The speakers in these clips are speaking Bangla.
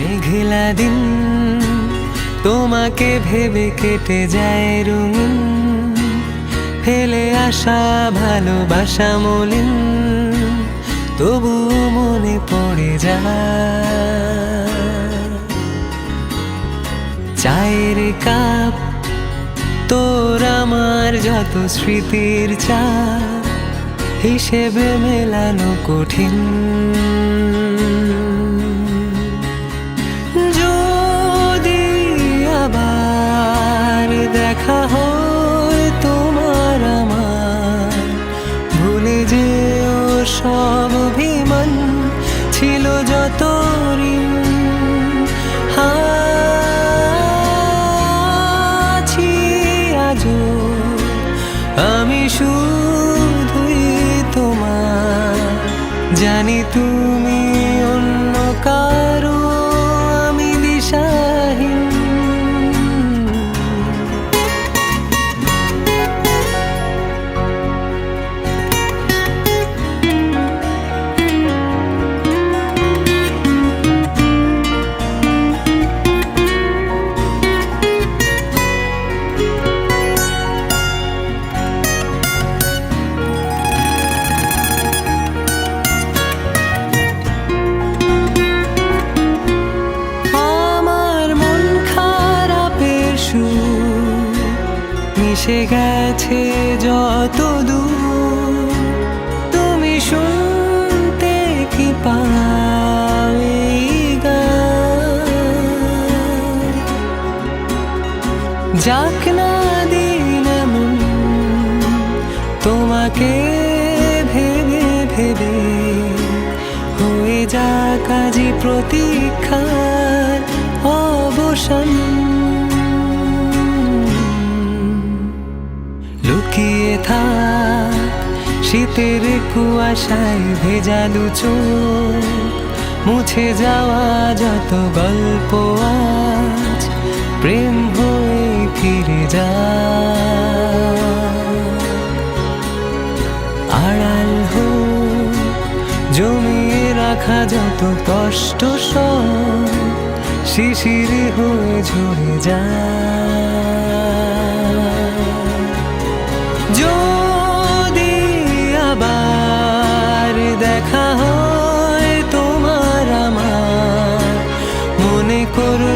মেঘলা দিন, তোমাকে ভেবে কেটে যায় রঙিন। ফেলে আসা ভালোবাসা মলিন, তবু মনে পড়ে যায়। চায়ের কাপ, তোর আমার যত স্মৃতির চা হিসেবে মেলানো কঠিন। সব অভিমান ছিল যত আছি আজ আমি শুধুই তোমার জানি তুমি মিশে গেছে যত দূর তুমি শুনতে কি এই যাক না দিন তোমাকে ভেবে ভেবে হয়ে যা কাজী প্রতীক্ষার অবসান। লুকিয়ে থাক, শীতের কুয়াশায় ভেজা দু চোখ, মুছে যাওয়া যত গল্প আজ, প্রেম হয়ে ফিরে যা আড়াল হোক, জমিয়ে রাখা যত কষ্ট শিশির হয়ে ঝরে যায়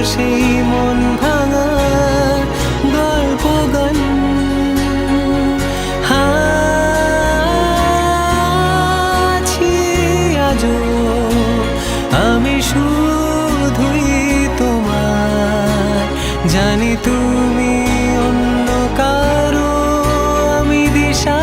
সেই মন ভাঙার গল্প গান। আজ আমি শুধুই তোমার। জানি তুমি অন্য কারও আমি দিশা।